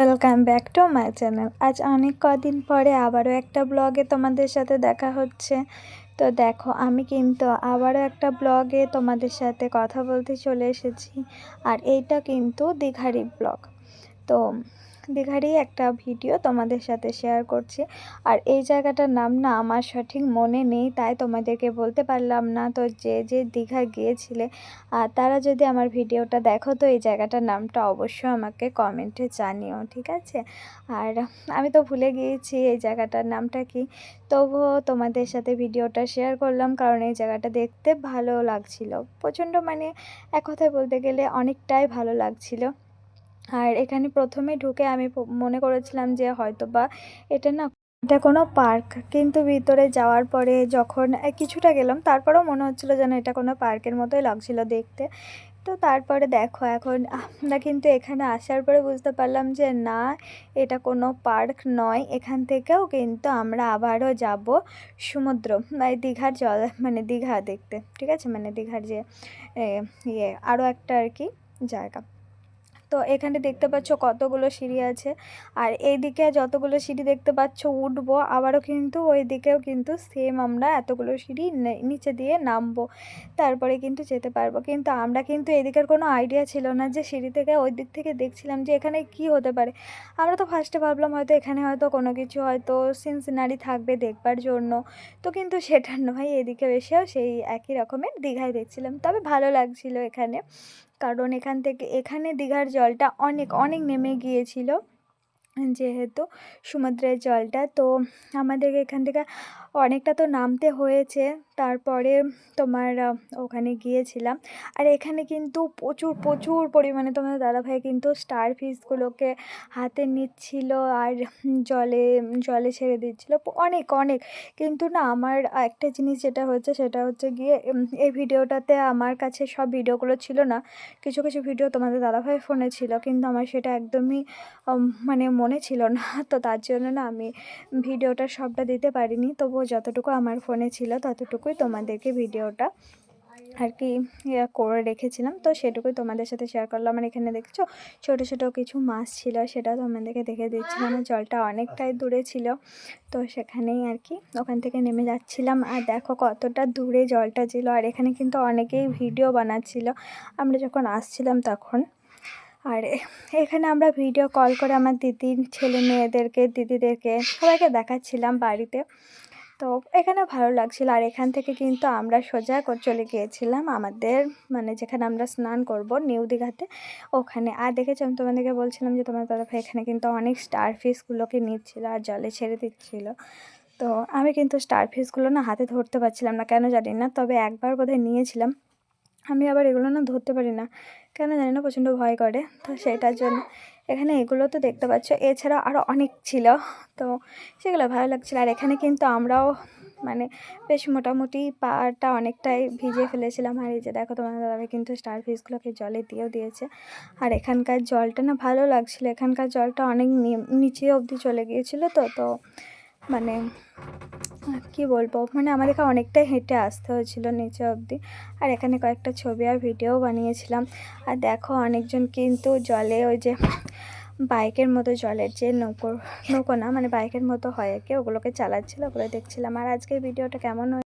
Welcome back to my channel আজ অনেক কদিন পরে আবারও একটা ব্লগে তোমাদের সাথে দেখা হচ্ছে। তো দেখো, আমি কিন্তু আবারও একটা ব্লগে তোমাদের সাথে কথা বলতে চলে এসেছি। আর এইটা কিন্তু দীঘারি ব্লগ তো দীঘারই একটা ভিডিও তোমাদের সাথে শেয়ার করছি। আর এই জায়গাটার নাম না আমার সঠিক মনে নেই, তাই তোমাদেরকে বলতে পারলাম না। তো যে যে দীঘা গিয়েছিলে আর তারা যদি আমার ভিডিওটা দেখো, তো এই জায়গাটার নামটা অবশ্যই আমাকে কমেন্টে জানিও, ঠিক আছে? আর আমি তো ভুলে গিয়েছি এই জায়গাটার নামটা কি। তবুও তোমাদের সাথে ভিডিওটা শেয়ার করলাম, কারণ এই জায়গাটা দেখতে ভালো লাগছিল। প্রচণ্ড মানে এক কথায় বলতে গেলে অনেকটাই ভালো লাগছিল। আর এখানে প্রথমে ঢুকে আমি মনে করেছিলাম যে হয়তো বা এটা না এটা কোনো পার্ক। কিন্তু ভিতরে যাওয়ার পরে যখন কিছুটা গেলাম, তারপরেও মনে হচ্ছিল যেন এটা কোনো পার্কের মতোই লাগছিল দেখতে। তো তারপরে দেখো এখন আমরা কিন্তু এখানে আসার পরে বুঝতে পারলাম যে না, এটা কোনো পার্ক নয়। এখান থেকেও কিন্তু আমরা আবারও যাব সমুদ্র মানে দীঘার জল মানে দীঘা দেখতে, ঠিক আছে? মানে দীঘার যে ইয়ে আরও একটা আর কি জায়গা। তো এখানে দেখতে পাচ্ছ কতগুলো সিঁড়ি আছে। আর এই দিকে যতগুলো সিঁড়ি দেখতে পাচ্ছ উঠবো, আবারও কিন্তু ওই দিকেও কিন্তু সেম আমরা এতগুলো সিঁড়ি নিচে দিয়ে নামবো, তারপরে কিন্তু যেতে পারব। কিন্তু আমরা কিন্তু এদিকের কোনো আইডিয়া ছিল না যে সিঁড়ি থেকে ওই দিক থেকে দেখছিলাম যে এখানে কি হতে পারে। আমরা তো ফার্স্টে ভাবলাম হয়তো এখানে হয়তো কোনো কিছু হয়তো সিন সিনারি থাকবে দেখবার জন্য। তো কিন্তু সেটা নয় এদিকে এসেও সেই একই রকমের দীঘায় দেখছিলাম। তবে ভালো লাগছিল এখানে। কারণ এখান থেকে এখানে দীঘার জলটা অনেক অনেক নেমে গিয়েছিল। যেহেতু সমুদ্রের জলটা, তো আমাদের এখান থেকে অনেকটা তো নামতে হয়েছে। তারপরে তোমার ওখানে গিয়েছিলাম। আর এখানে কিন্তু প্রচুর প্রচুর পরিমাণে তোমার দাদাভাই কিন্তু স্টার ফিশগুলোকে হাতে নিচ্ছিল আর জলে জলে ছেড়ে দিচ্ছিল। অনেক অনেক। কিন্তু না, আমার একটা জিনিস যেটা হচ্ছে সেটা হচ্ছে গিয়ে এই ভিডিওটাতে আমার কাছে সব ভিডিওগুলো ছিল না। কিছু কিছু ভিডিও তোমাদের দাদাভাই ফোনে ছিল। কিন্তু আমার সেটা একদমই মানে মনে ছিল না, তো তার জন্য না আমি ভিডিওটা সবটা দিতে পারিনি। তবুও যতটুকু আমার ফোনে ছিল ততটুকুই তোমাদেরকে ভিডিওটা আর কি করে রেখেছিলাম। তো সেটুকুই তোমাদের সাথে শেয়ার করলাম। আর এখানে দেখছ ছোটো ছোটো কিছু মাছ ছিল সেটা তোমাদেরকে দেখে দিচ্ছিলাম। জলটা অনেকটাই দূরে ছিল, তো সেখানেই আর কি ওখান থেকে নেমে যাচ্ছিলাম। আর দেখো কতটা দূরে জলটা ছিল। আর এখানে কিন্তু অনেকেই ভিডিও বানাচ্ছিল। আমরা যখন আসছিলাম তখন আর এখানে আমরা ভিডিও কল করে আমার দিদির ছেলে মেয়েদেরকে, দিদিদেরকে সবাইকে দেখাচ্ছিলাম বাড়িতে। তো এখানে ভালো লাগছিল। আর এখান থেকে কিন্তু আমরা সোজা চলে গিয়েছিলাম আমাদের মানে যেখানে আমরা স্নান করব নিউ দীঘাতে, ওখানে। আর দেখেছি, আমি তোমাদেরকে বলছিলাম যে তোমার তরফে এখানে কিন্তু অনেক স্টার ফিশগুলোকে নিচ্ছিলো আর জলে ছেড়ে দিচ্ছিল। তো আমি কিন্তু স্টার ফিশগুলো না হাতে ধরতে পারছিলাম না, কেন জানি না। তবে একবার বোধহয় নিয়েছিলাম। আমি আবার এগুলো না ধরতে পারি না। কেন জানি না, প্রচণ্ড ভয় করে। তো সেটার জন্য এখানে এগুলো তো দেখতে পাচ্ছ। এছাড়া আরও অনেক ছিল। তো সেগুলো ভালো লাগছিল। আর এখানে কিন্তু আমরাও মানে বেশ মোটামুটি পাটা অনেকটাই ভিজে ফেলেছিলাম। আর এই যে দেখো তোমার দাদাভাই কিন্তু স্টার ফিশগুলোকে জলে দিয়েও দিয়েছে। আর এখানকার জলটা না ভালো লাগছিল। এখানকার জলটা অনেক নিচে অবধি চলে গিয়েছিল তো তো মানে কি বলব? মানে আমাদেরকে অনেকটাই হেঁটে আসতে হয়েছিল নিচে অবধি। আর এখানে কয়েকটা ছবি আর ভিডিও বানিয়েছিলাম। আর দেখো অনেকজন কিন্তু জলে ওই যে বাইকের মতো জলের যে নৌকো নৌকো না মানে বাইকের মতো হয় কি, ওগুলোকে চালাচ্ছিল ওগুলো দেখছিলাম। আর আজকের ভিডিওটা কেমন